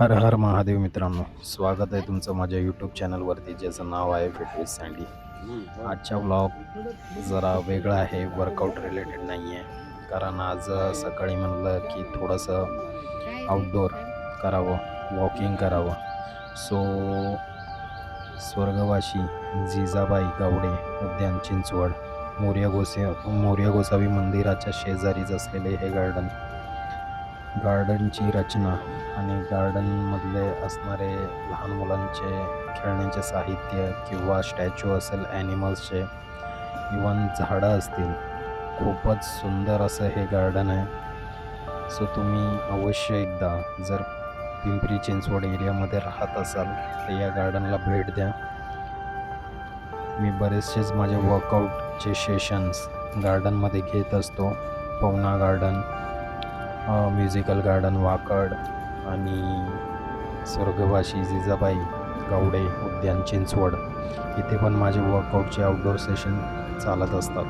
हर हर महादेव मित्रांनो स्वागत आहे तुमचं माझ्या यूट्यूब चॅनलवरती ज्याचं नाव आहे फिटनेस सँडी आजचा ब्लॉग जरा वेगळा आहे वर्कआउट रिलेटेड नाही आहे कारण आज सकाळी म्हणलं की थोडंसं आउटडोर करावं वॉकिंग करावं. सो स्वर्गवासी जिजाबाई गावडे उद्यान चिंचवड मोर्या गोसे मोर्या गोसावी मंदिराच्या शेजारीच असलेले हे गार्डन गार्डनची रचना आणि गार्डनमधले असणारे लहान मुलांचे खेळण्याचे साहित्य किंवा स्टॅच्यू असेल ॲनिमल्सचे इवन झाडं असतील खूपच सुंदर असं हे गार्डन आहे. सो तुम्ही अवश्य एकदा जर पिंपरी चिंचवड एरियामध्ये राहत असाल तर या गार्डनला भेट द्या. मी बरेचसेच माझे वर्कआउटचे सेशन्स गार्डनमध्ये घेत असतो. Pavana garden musical garden Wakad आणि स्वर्गवासी जिजाबाई गावडे उद्यान चिंचवड. इथे पण माझे वर्कआउटचे आउटडोर सेशन चालत असतात.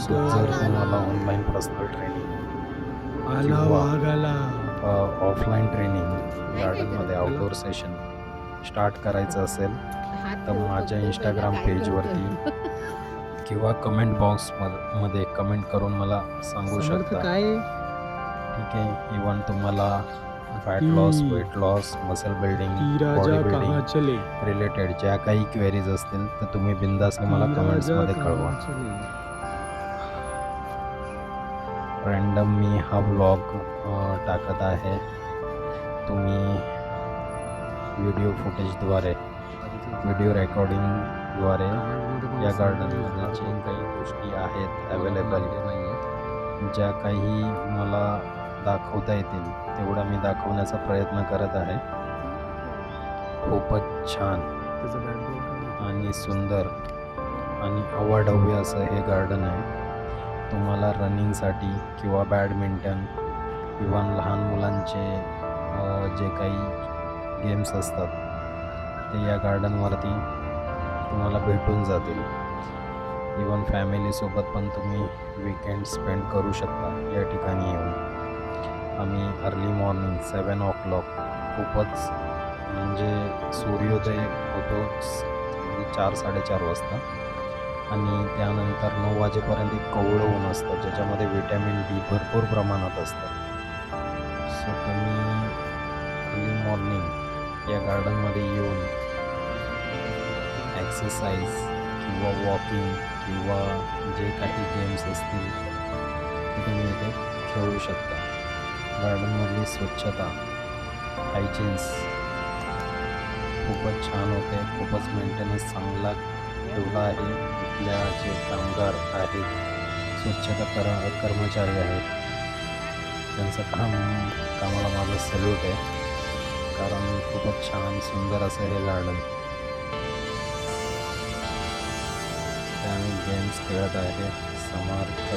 सो जर तुम्हाला online personal training offline training गार्डनमध्ये आउटडोर सेशन स्टार्ट करायचं असेल तर माझ्या इंस्टाग्राम पेजवरती किंवा कमेंट बॉक्समध्ये कमेंट करून मला सांगू शकता. काय? आहे इवन तुम्हाला fat loss weight loss muscle building body related ज्या काही क्वेरीज असतील तर तुम्ही बिंदासने मला कमेंट्समध्ये कळवा. रँडम मी हा व्लॉग टाकत आहे. तुम्ही व्हिडिओ फुटेजद्वारे व्हिडिओ रेकॉर्डिंगद्वारे या गार्डनमध्ये जे काही गोष्टी आहेत अवेलेबल ज्या काही मला दाखवता येतील तेवढा मी दाखवण्याचा प्रयत्न करत आहे. खूपच छान. आणि सुंदर आणि अवाढव्य असं हे गार्डन आहे. तुम्हाला रनिंगसाठी किंवा बॅडमिंटन किंवा लहान मुलांचे जे काही गेम्स असतात ते या गार्डनवरती तुम्हाला भेटून जातील. इवन फॅमिलीसोबत पण तुम्ही विकेंड स्पेंड करू शकता या ठिकाणी येऊन. आम्ही early morning seven o'clock खूपच म्हणजे सूर्योदय होतो चार साडेचार वाजता. आणि त्यानंतर नऊ वाजेपर्यंत एक कवळं ऊन असतं ज्याच्यामध्ये व्हिटॅमिन डी भरपूर प्रमाणात असतं. सो तुम्ही अर्ली मॉर्निंग या गार्डनमध्ये येऊन एक्सरसाइज किंवा वॉकिंग किंवा जे काही गेम्स असतील तुम्ही इथे खेळू शकता. गार्डनमधली स्वच्छता हायजीन्स खूपच छान होते. खूपच मेंटेनन्स चांगला ठेवला आहे. इथल्या जे कामगार आहेत स्वच्छता कर कर्मचारी आहेत. त्यांचं काम कामाला माझं सल्यूट आहे. कारण खूपच छान सुंदर असं हे गार्डन त्याने गेम्स खेळत आहे. समर्थ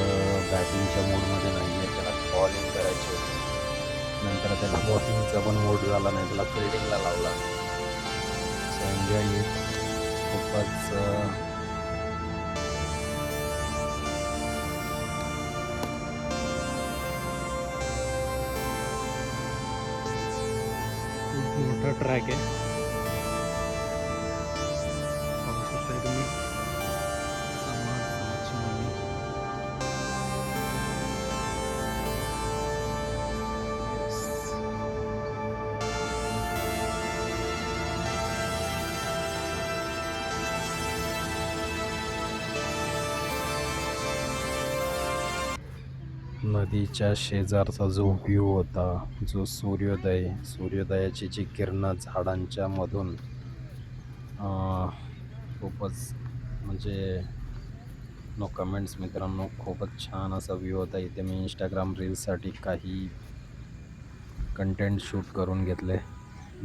बॅटिंगच्या मूडमध्ये नाही आहे त्याला बॉलिंग करायची होती. नंतर त्याला बॉलिंगचा पण मूड झाला नाही त्याला फिल्डिंगला लावला. सो एन्जॉय इट खूपच खूप मोठा ट्रॅक आहे. नदीच्या शेजारचा जो व्ह्यू होता जो सूर्योदय सूर्योदयाची जी किरणं झाडांच्या मधून खूपच म्हणजे नो कमेंट्स मित्रांनो खूपच छान असा व्ह्यू होता. इथे मी इंस्टाग्राम रील्ससाठी काही कंटेंट शूट करून घेतले.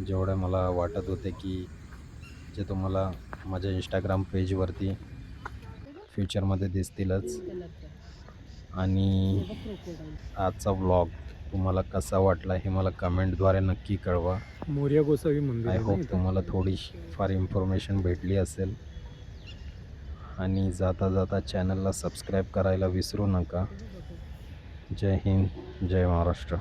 जेवढे मला वाटत होते की जे तुम्हाला माझ्या इंस्टाग्राम पेजवरती फ्युचरमध्ये दिसतीलच. आणि आजचा व्लॉग तुम्हाला कसा वाटला हे मला कमेंटद्वारे नक्की कळवा. मोर्या गोसावी मंदिर आय होप. तुम्हाला थोडी फार इन्फॉर्मेशन भेटली असेल. आणि जाता जाता चॅनलला सबस्क्राईब करायला विसरू नका. जय हिंद जय महाराष्ट्र.